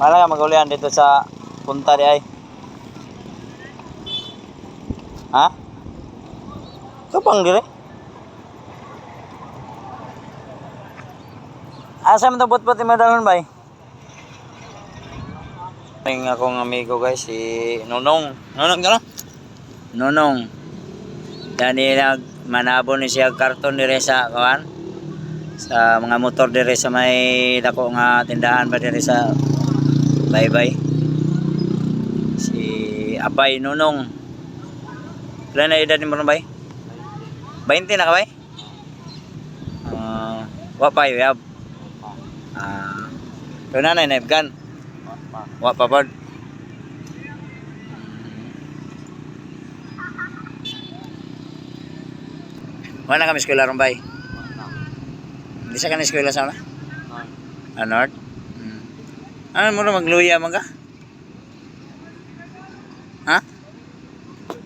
Wala ka magulian dito sa punta di ay. Ha? Kapang dire? Asa man tabot pati madalon bay? Ang akong amigo guys, si Nonong. Nonong ka Nonong. Dani nag manabo ni siya karton dire sa kawan sa mga motor dire sa may dako nga tindahan ba dire sa Bye-bye. Si Abay Nonong. Ilan na edad ni mo bay? 20 na ka bay? Ah, wa pa yab. Ah, pero nanay na ibgan. Wa pa pod. Wala kami eskwela ron bay. Hindi sa kanila eskwela sa una? Ah, North? Ano mo na magluya ka? Ha?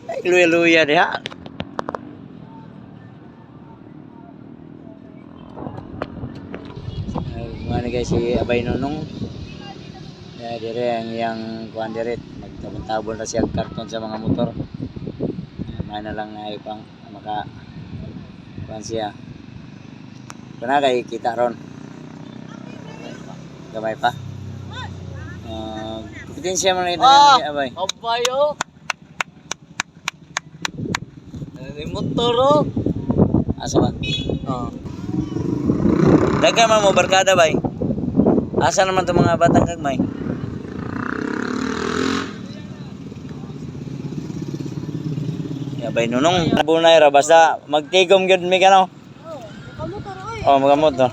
Ay, luya-luya diha. Mga guys si Abay Nunong. Ya, dire ang iyang kuhan dire. Nagtabon-tabon na siya karton sa mga motor. Mga na lang na ipang maka kuhan siya. Kuna kay kita ron. Gamay pa. Uh, kompetensya mo na ito Ah! ni Abay. Kabayo. May motor oh. Asa ba? Oh. Dagay man mo barkada bay. Asa naman to mga batang kagmay? Ya bay nunong bunay ra basta magtigom gyud mi kano. Kamotor oy. Oh, magamot to.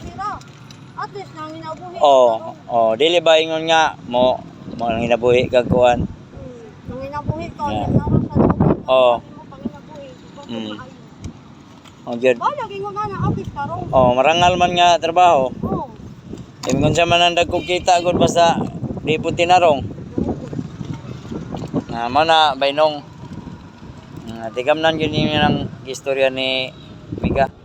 At least nang inabuhi. Oh, oh dili ba ingon nga mo mo lang inabuhi kag kuan. Nang inabuhi ka, Yeah. Oh. Mm. Oh gyud. Oh, lagi nga na office karong. Oh, marangal man nga trabaho. Oh. Ingon sa man ang dagkog kita gud basta di puti narong. Nga mo na baynong. Uh, tigamnan yun yung istorya ni Mika.